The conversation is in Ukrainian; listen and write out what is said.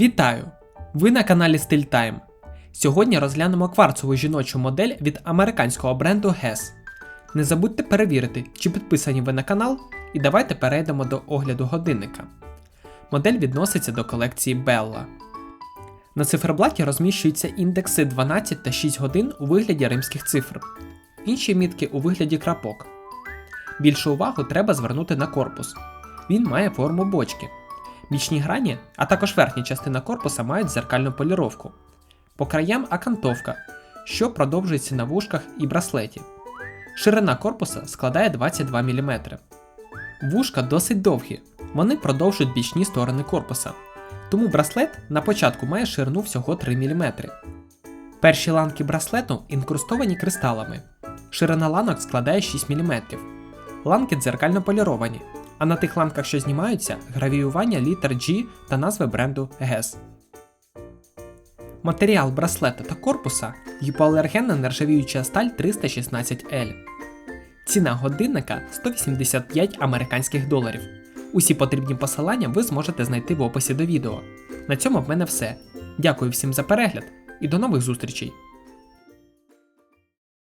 Вітаю! Ви на каналі Style Time. Сьогодні розглянемо кварцову жіночу модель від американського бренду Guess. Не забудьте перевірити, чи підписані ви на канал, і давайте перейдемо до огляду годинника. Модель відноситься до колекції Bella. На циферблаті розміщуються індекси 12 та 6 годин у вигляді римських цифр, інші мітки у вигляді крапок. Більшу увагу треба звернути на корпус. Він має форму бочки. Бічні грані, а також верхня частина корпуса мають зеркальну поліровку. По краям акантовка, що продовжується на вушках і браслеті. Ширина корпуса складає 22 мм. Вушка досить довгі, вони продовжують бічні сторони корпуса. Тому браслет на початку має ширину всього 3 мм. Перші ланки браслету інкрустовані кристалами. Ширина ланок складає 6 мм. Ланки дзеркально поліровані, а на тих ланках, що знімаються, гравіювання літер G та назви бренду GES. Матеріал браслета та корпуса гіпоалергенна нержавіюча сталь 316L. Ціна годинника 185 американських доларів. Усі потрібні посилання ви зможете знайти в описі до відео. На цьому в мене все. Дякую всім за перегляд і до нових зустрічей!